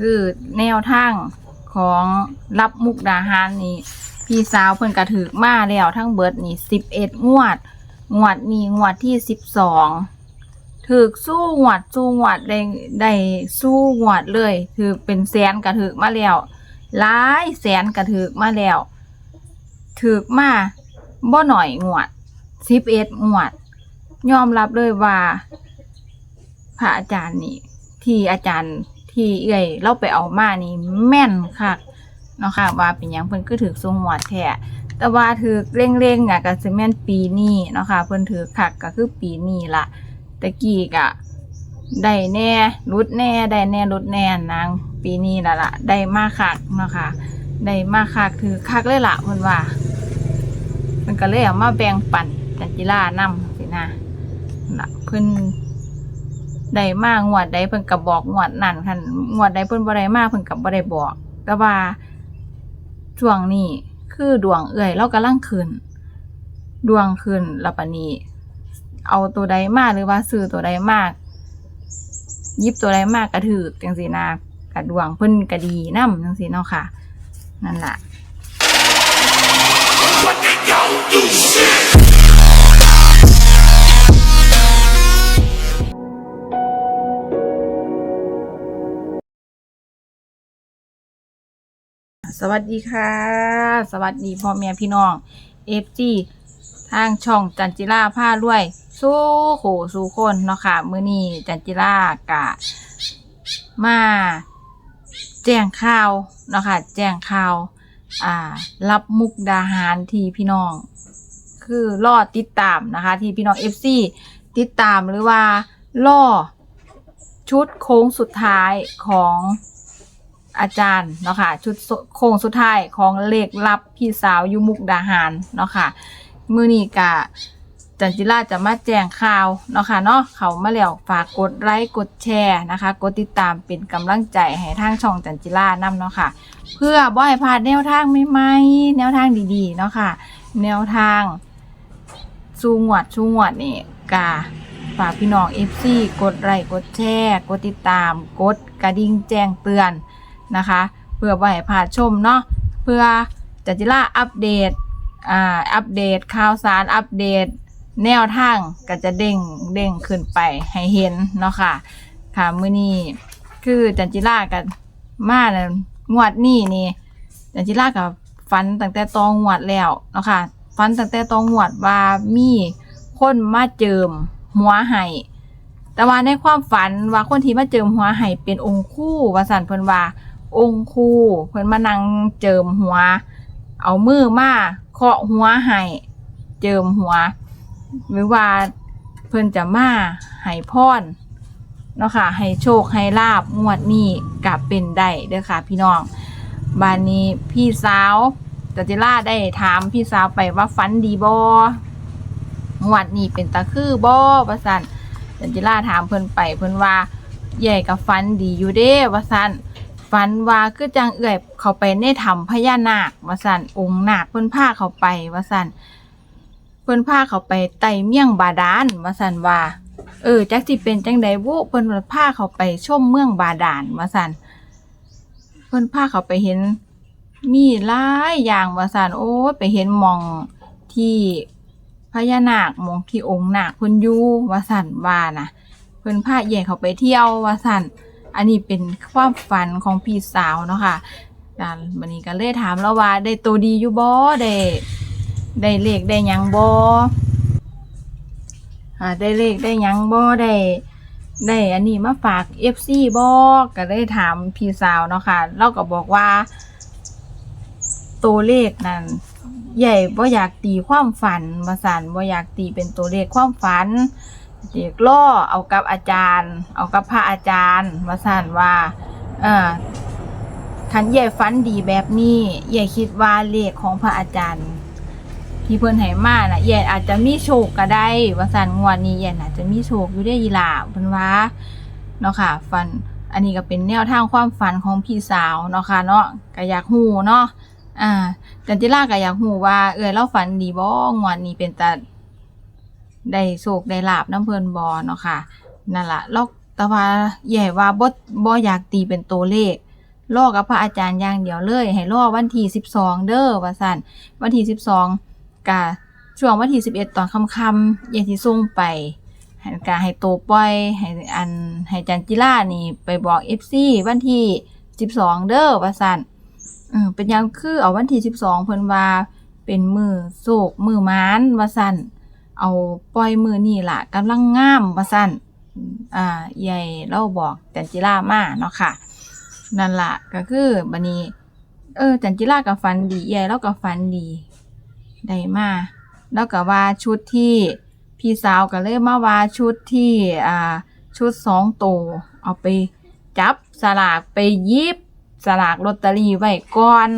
คือแนวทางของรับมุกดาหารนี่พี่สาวเพิ่นกระถือมาแล้วทั้งเบิดนี่สิบเอ็ดงวด งวดนี้งวดที่สิบสองถือสู้งวดสู้งวดได้ได้สู้งวดเลยถือเป็นแสนกระถือมาแล้วหลายแสนกระถือมาแล้วถือมาบ่หน่อยงวดสิบเอ็ดงวด ยอมรับเลยว่า พระอาจารย์นี่ ที่อาจารย์ ที่เอื่อยเราไปเอามานี่แม่นคักเนาะค่ะ ว่าเป็นหยังเพิ่นคือถือทรงหวดแท้แต่ว่าถือเร่งๆอะก็สิแม่นปีนี้เนาะค่ะเพิ่นถือคักก็คือปีนี้ละตะกี้ก็ได้แน่รุดแน่ได้แน่รุดแน่นางปีนี้ละละได้มากคักเนาะค่ะได้มากคักถือคักเลยละเพิ่นว่าเพิ่นก็เลยเอามาแบ่งปันจันจิล่านำสินะล่ะเพิ่น ได้มากงวดใดเพิ่นก็บบอกงวดนั่นคันงวดใดเพิ่นบ่ได้มาเพิ่นก็บ่ได้บอก แต่ว่าช่วงนี้คือดวงเอื่อยเรากำลังขึ้น ดวงขึ้นล้วปานนี้ เอาตัวใดมากหรือว่าซื้อตัวใดมาก ยิบตัวใดมากกระถือจังซี่นะกระดวงเพิ่นก็ดีนำจังซี่เนาะค่ะ นั่นแหละ สวัสดีค่ะ สวัสดีพ่อแม่พี่น้องเอฟจีทางช่องจันจิราผ้ารวย สู้โขสู้คนเนาะค่ะ มื้อนี้จันจิรากะ มาแจ้งข่าวเนาะค่ะ แจ้งข่าว อ่า รับมุกดาหารที่พี่น้อง คือรอติดตามนะคะ ที่พี่น้องเอฟซีติดตามหรือว่าล่อชุดโค้งสุดท้ายของ อาจารย์เนาะค่ะชุดโค้งสุดท้ายของเลขลับพี่สาวยุมุกดาหารเนาะค่ะมือนี้กะจันจิราจะมาแจ้งข่าวเนาะค่ะเนาะเขามาแล้วฝากกดไลค์กดแชร์นะคะ กดติดตามเป็นกำลังใจให้ทางช่องจันจิรานำเนาะค่ะ เพื่อบ่ให้พลาดแนวทางใหม่ๆแนวทางดีๆเนาะค่ะ แนวทางสูงวดสูงวดนี่กาฝากพี่น้อง FC กดไลค์กดแชร์ กดติดตาม กดกระดิ่งแจ้งเตือน นะคะ เพื่อบ่ให้พาชมเนาะเพื่อจันจิล่าอัปเดตอ่าอัปเดตข่าวสารอัปเดต แนวทางก็จะเด้งเด้งขึ้นไปให้เห็นเนาะค่ะค่ะมื้อนี้คือจันจิล่ากันมาแล้วงวดนี้นี่จันจิรากับฟันตั้งแต่ตองหวดแล้วเนาะค่ะฟันตั้งแต่ตองหวดว่ามีคนมาเจิมหัวไห้แต่ว่าในความฝันว่าคนที่มาเจิมหัวไห้เป็นองค์คู่ว่าสันเพิ่นว่า องค์คู่เพิ่นมานั่งเจิมหัว เอามือมาเคาะหัวไห้เจิมหัว หรือว่าเพิ่นจะมาให้พรเนาะค่ะ ให้โชคให้ลาบงวดนี้กับเป็นได้เด้อค่ะ พี่น้องบานนี้พี่สาวจันจิราได้ถามพี่สาวไปว่าฝันดีบองวดนี้เป็นตาคือบอว่าสันจันจิราถามเพิ่นไปเพิ่นว่าใหญ่กับฝันดีอยู่เด้ว่าสัน ฝันว่าคือจังเอื่อยเขาไปในถ้ำพญานาคว่าสันองค์นาคเพิ่นพาเขาไปว่าสันเพิ่นพาเขาไปไต่เมี่ยงบาดาลว่าสันว่า เออจักสิเป็นจังใดวุเพิ่นว่าพาเขาไปชมเมืองบาดาลว่าสันเพิ่นพาเขาไปเห็นมีหลายอย่างว่าซั่นโอ้ไปเห็นหมองที่พญานาคหมองที่องค์นาคเพิ่นอยู่ว่าซั่นว่านะเพิ่นพาแย่เขาไปเที่ยวว่าซั่น อันนี้เป็นความฝันของพี่สาวเนาะค่ะการวันนี้ก็เลยถามแล้วว่า ได้ตัวดีอยู่บ่ได้ได้เลขได้ยังบ่อ่าได้เลขได้ยังบ่ได้ได้อันนี้มาฝาก FC บอกก็ได้ถามพี่สาวเนาะค่ะเราก็บอกว่า ตัวเลขนั้น ใหญ่บ่อยากตีความฝันมาสันบ่อยากตีเป็นตัวเลขความฝัน เด็กล่อเอากับอาจารย์ เอากับพระอาจารย์มาสั่นว่าเออคันใหญ่ฝันดีแบบนี้ใหญ่คิดว่าเลขของพระอาจารย์ ที่เพิ่นให้มาน่ะใหญ่อาจจะมีโชคก็ได้ว่าซั่นงวดนี้ใหญ่น่าจจะมีโชคอยู่ได้ยีลาเพิ่นว่าเนาะค่ะ ฟันอันนี้ก็เป็นแนวทางความฝันของพี่สาวเนาะค่ะเนาะก็อยากฮู้เนาะอ่าจันจิราก็อยากฮู้ว่า เอ้ยเราฝันดีบ่งวดนี้เป็นตา ได้โชคได้ลาบน้ำเพลินบ่เนาะค่ะนั่นละเราแต่ว่าใหญ่ว่าบ่บ่อยากตีเป็นตัวเลขรอกับพระอาจารย์อย่างเดียวเลย ให้รอกวันที่12 เด้อว่าซั่นวันที่12กะช่วงวันที่11 ตอนค่ำๆอย่างที่ส่งไปกะให้โตปล่อยให้อันให้จันจิรานี่ไปบอก FC วันที่12เด้อว่าซั่นเออเป็นยังคือเอาวันที่12เพิ่นว่าเป็นมือโศกมือมานว่าซั่น เอาปล่อยมือนี่ล่ะกำลังงามว่าซั่นอ่าใหญ่เราบอกจันจิรามาเนาะค่ะ นั่นล่ะก็คือบัดนี้ เออ จันจิรากับฟันดีใหญ่เรากับฟันดีได้มาแล้วก็ว่าชุดที่พี่สาวก็เลยมาว่าชุดที่อ่าชุดสองตัวเอาไปจับสลากไปยิบสลากลอตเตอรี่ไว้ก่อน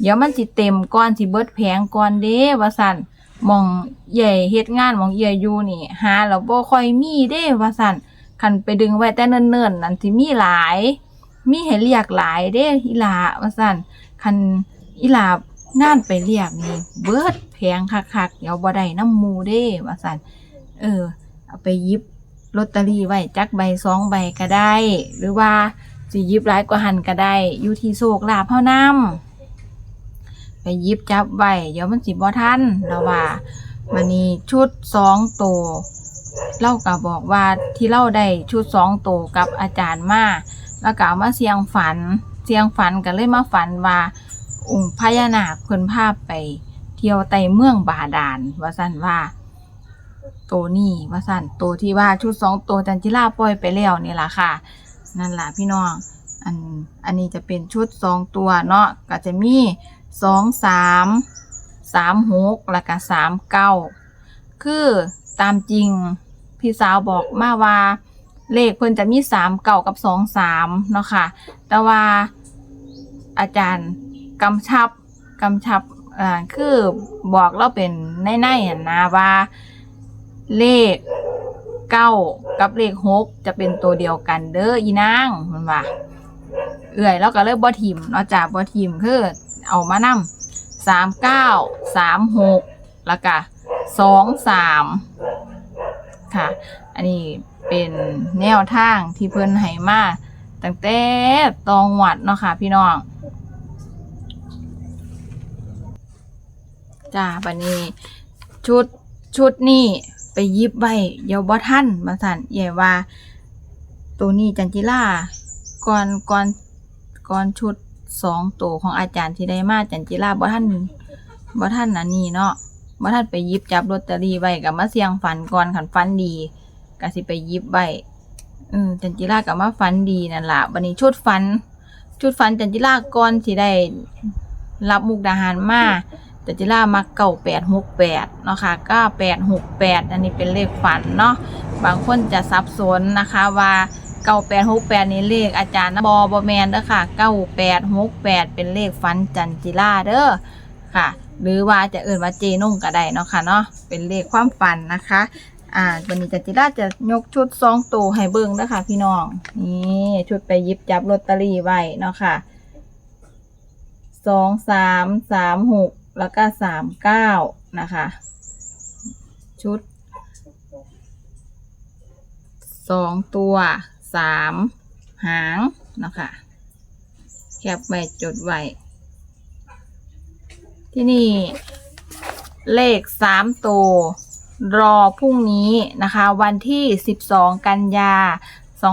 เดี๋ยวมันสิเต็มก่อนสิเบิดแผงก่อนเด้ว่าซั่น หมองใหญ่เฮ็ดงานหมองใหญ่อยู่นี่ หาแล้วบ่ค่อยมีเด้ว่าซั่นคันไปดึงไว้แต่เนิ่นๆนั่นสิมีหลาย มีให้เรียกหลายเด้อีหลาว่าซั่นคันอีหลางานไปเรียกนี่เบิดแพงคักๆเดี๋ยวบ่ได้น้ำหมู่เด้ว่าซั่นเออเอาไปหยิบลอตเตอรี่ไว้จักใบสองใบก็ได้ หรือว่าสิหยิบหลายกว่าหันก็ได้อยู่ที่โชคลาภเฮานำ ไปยิบจับไว้เดี๋ยวมันสิบ่ทันแล้วว่ามันนี้ชุดสองตัวเล่าก็บอกว่าที่เล่าได้ชุดสองตัวกับอาจารย์มาแล้วก็เอามาเสียงฝันเสียงฝันก็เลยมาฝันว่าองค์พญานาคเพิ่นพาไป เที่ยวไต่เมืองบาดาลว่าซั่นว่าตัวนี้ว่าซั่นตัวที่ว่าชุดสองตัวจันจิราปล่อยไปแล้วนี่ล่ะค่ะ นั่นล่ะพี่น้องอันอันนี้จะเป็นชุดสองตัวเนาะก็จะมี สองสามสามหกแล้วก็สามเก้าคือตามจริงพี่สาวบอกมาว่าเลขเพิ่นจะมีสามเก้ากับสองสามเนาะค่ะ แต่ว่าอาจารย์กำชับกำชับอ่าคือบอกเราเป็นในๆอะนะว่าเลขเก้ากับเลขหกจะเป็นตัวเดียวกันเด้ออีนางมันว่าเอื่อยแล้วก็เลยบ่ทิมเนาะจ้ะบ่ทิมคือ เอามานำสามเก้าสามหกแล้วก็สองสามค่ะ อันนี้เป็นแนวทางที่เพิ่นให้มาตั้งแต่ตองหวัดเนาะค่ะ พี่น้องจ้าบันนี้ชุดชุดนี่ไปยิบไว้เดี๋ยวบ่ทันมาสั่นใหญ่ว่า ตัวนี้จันจิล่าก่อนก่อนก่อนชุด สองตัวของอาจารย์ที่ได้มาจันจิล่าบ่ทันบ่ทันอันนี้เนาะบ่ทันไปยิบจับลอตเตอรี่ไว้กับมาเสี่ยงฝันก่อนขันฝันดีก็สิไปยิบไว้อืมจันจิล่ากับมาฝันดีนั่นล่ะบันนี้ชุดฝัน ชุดฝันจันจิล่าก่อนสิได้รับมุกดาหารมาแต่จิล่ามาเก่าแปดหกแปดเนาะค่ะก้าแปดหกแปดอันนี้เป็นเลขฝันเนาะบางคนจะสับสนนะคะว่า เก้าแปดหกแปดนี่เลขอาจารย์นะบอบอแมนเด้อค่ะเก้าแปดหกแปดเป็นเลขฝันจันจิล่าเด้อค่ะ หรือว่าจะเอื่นว่าเจนุ่งก็ได้เนาะค่ะเนาะเป็นเลขความฝันนะคะ อ่าวันนี้จันจิล่าจะยกชุดสองตัวให้เบิ่งเด้อค่ะ พี่น้องนี่ชุดไปยิบจับลอตเตอรี่ไว้เนาะค่ะสองสามสามหกแล้วก็สามเก้านะคะ ชุดสองตัว สามหางนะคะแคปไว้จดไว้ ที่นี่เลขสามตัวรอพรุ่งนี้นะคะ วันที่สิบสองกันยา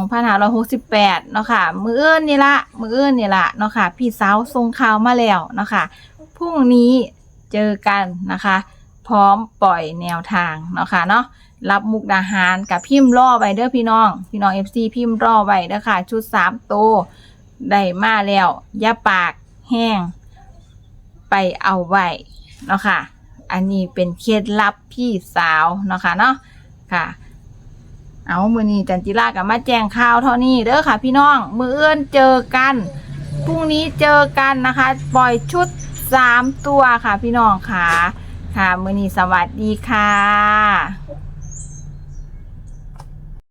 2568เนาะค่ะ มือเอื้นนี่ละมือเอื้นนี่ละเนาะค่ะ พี่สาวส่งข่าวมาแล้วเนาะค่ะ พรุ่งนี้เจอกันนะคะ พร้อมปล่อยแนวทางเนาะค่ะเนาะรับมุกดาหารกับพิมพ์รอไว้เด้อพี่น้อง พี่น้อง FC พิมพ์รอไว้เด้อค่ะ ชุดสามโตวได้มาแล้วย่าปากแห้ง ไปเอาไว้เนาะค่ะ อันนี้เป็นเคล็ดลับพี่สาวเนาะค่ะเนาะค่ะเอามือนี้จันจิรากับมาแจ้งข่าวเท่านี้เด้อค่ะ พี่น้อง มือเอื้อนเจอกันพรุ่งนี้เจอกันนะคะ ปล่อยชุดสามตัวค่ะ พี่น้องค่ะ ค่ะ มือนี้สวัสดีค่ะ